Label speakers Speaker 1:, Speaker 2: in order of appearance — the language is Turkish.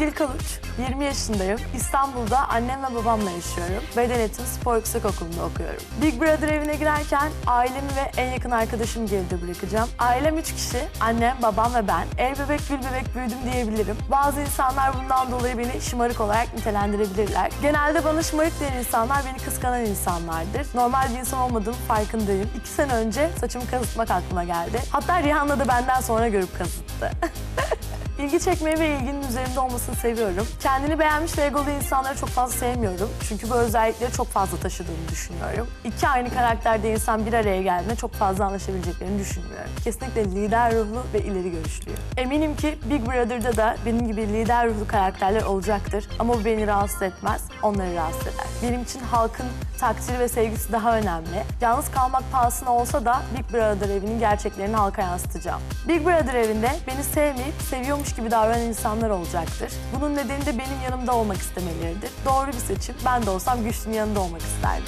Speaker 1: Kaluç, 20 yaşındayım. İstanbul'da annem ve babamla yaşıyorum. Beden Eğitim Spor Yüksekokulu'nda okuyorum. Big Brother evine girerken ailemi ve en yakın arkadaşımı geride bırakacağım. Ailem 3 kişi, annem, babam ve ben. El bebek gül bebek büyüdüm diyebilirim. Bazı insanlar bundan dolayı beni şımarık olarak nitelendirebilirler. Genelde bana şımarık diyen insanlar beni kıskanan insanlardır. Normal bir insan olmadığım farkındayım. İki sene önce saçımı kazıtmak aklıma geldi. Hatta Rihanna da benden sonra görüp kazıttı. İlgi çekmeyi ve ilginin üzerinde olmasını seviyorum. Kendini beğenmiş ve egolu insanları çok fazla sevmiyorum. Çünkü bu özellikleri çok fazla taşıdığını düşünüyorum. İki aynı karakterde insan bir araya geldiğinde çok fazla anlaşabileceklerini düşünmüyorum. Kesinlikle lider ruhlu ve ileri görüşlüyüm. Eminim ki Big Brother'da da benim gibi lider ruhlu karakterler olacaktır. Ama bu beni rahatsız etmez, onları rahatsız eder. Benim için halkın takdiri ve sevgisi daha önemli. Yalnız kalmak pahasına olsa da Big Brother evinin gerçeklerini halka yansıtacağım. Big Brother evinde beni sevmeyip seviyormuş gibi davranan insanlar olacaktır. Bunun nedeni de benim yanımda olmak istemeleridir. Doğru bir seçim. Ben de olsam güçlünün yanında olmak isterdim.